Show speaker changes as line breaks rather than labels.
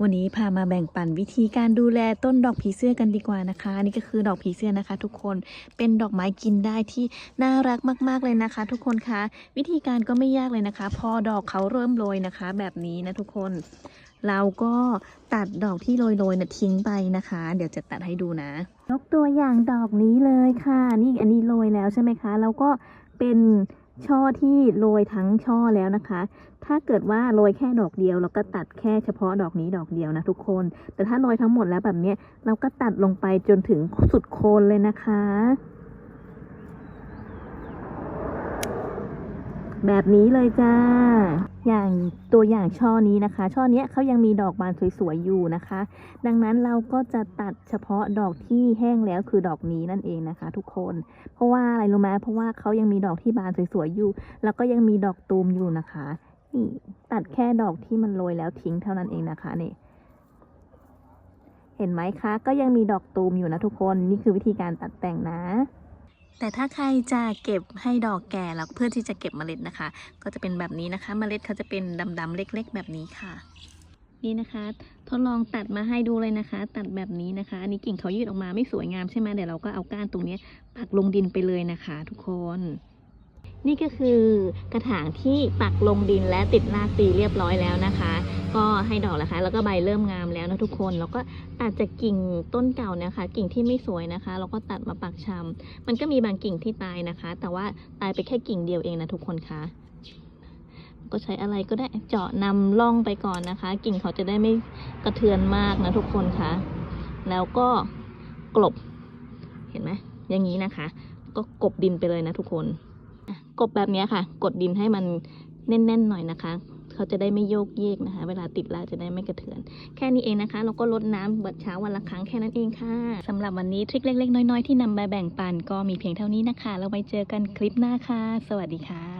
วันนี้พามาแบ่งปันวิธีการดูแลต้นดอกผีเสื้อกันดีกว่านะคะ นี่ก็คือดอกผีเสื้อนะคะ ทุกคนเป็นดอกไม้กินได้ที่น่ารักมาก ๆ เลยนะคะ ทุกคนคะวิธีการก็ไม่ยากเลยนะคะ พอดอกเขาเริ่มโรยนะคะ แบบนี้นะทุกคน เราก็ตัดดอกที่โรยๆนะทิ้งไปนะคะ เดี๋ยวจะตัดให้ดูนะยกตัวอย่างดอกนี้เลยค่ะ นี่อันนี้โรยแล้วใช่ไหมคะ แล้วก็เป็น ช่อที่โรยทั้งช่อแล้วนะคะ ถ้าเกิดว่าโรยแค่ดอกเดียวเราก็ตัดแค่เฉพาะดอกนี้ดอกเดียวนะทุกคน แต่ถ้าโรยทั้งหมดแล้วแบบนี้เราก็ตัดลงไปจนถึงสุดโคนเลยนะคะ แบบนี้เลยจ้า อย่างตัวอย่างช่อนี้นะคะ ช่อเนี้ยเขายังมีดอกบานสวยๆอยู่นะคะ ดังนั้นเราก็จะตัดเฉพาะดอกที่แห้งแล้วคือดอกนี้นั่นเองนะคะ ทุกคน เพราะว่าอะไรรู้ไหมเพราะว่าเขายังมีดอกที่บานสวยๆอยู่ แล้วก็ยังมีดอกตูมอยู่นะคะนี่ตัดแค่ดอกที่มันโรยแล้วทิ้งเท่านั้นเองนะคะนี่เห็นไหมคะ ก็ยังมีดอกตูมอยู่นะทุกคน นี่คือวิธีการตัดแต่งนะ แต่ถ้าใครจะเก็บให้ดอกแก่แล้วเพื่อที่จะเก็บเมล็ดนะคะ ก็จะเป็นแบบนี้นะคะ เมล็ดเขาจะเป็นดำๆเล็ก ๆ แบบนี้ค่ะ นี่นะคะ ทดลองตัดมาให้ดูเลยนะคะ ตัดแบบนี้นะคะ อันนี้กิ่งเขายืดออกมาไม่สวยงามใช่ไหมเดี๋ยวเราก็เอาก้านตรงนี้ปักลงดินไปเลยนะคะ ทุกคน นี่ก็คือกระถางที่ปักลงดินและติดรากตีเรียบร้อยแล้วนะคะ ก็ให้ดอกแล้วคะ แล้วก็ใบเริ่มงามแล้วนะทุกคน แล้วก็ตัดจากกิ่งต้นเก่านะคะ กิ่งที่ไม่สวยนะคะ เราก็ตัดมาปักชำมันก็มีบางกิ่งที่ตายนะคะ แต่ว่าตายไปแค่กิ่งเดียวเองนะทุกคนคะก็ใช้อะไรก็ได้เจาะนำล่องไปก่อนนะคะ กิ่งเขาจะได้ไม่กระเทือนมากนะทุกคนคะแล้วก็กลบเห็นไหมอย่างนี้นะคะ ก็กบดินไปเลยนะทุกคนกบแบบนี้ค่ะ กดดินให้มันแน่นๆหน่อยนะคะ เขาจะได้ไม่โยกเยกนะคะ เวลาติดรากจะได้ไม่กระเทือน แค่นี้เองนะคะ เราก็ลดน้ำบัดเช้าวันละครั้งแค่นั้นเองค่ะสำหรับวันนี้ทริคเล็กๆ น้อยๆ ที่นำมาแบ่งปันก็มีเพียงเท่านี้นะคะแล้วไว้เจอกันคลิปหน้าค่ะ สวัสดีค่ะ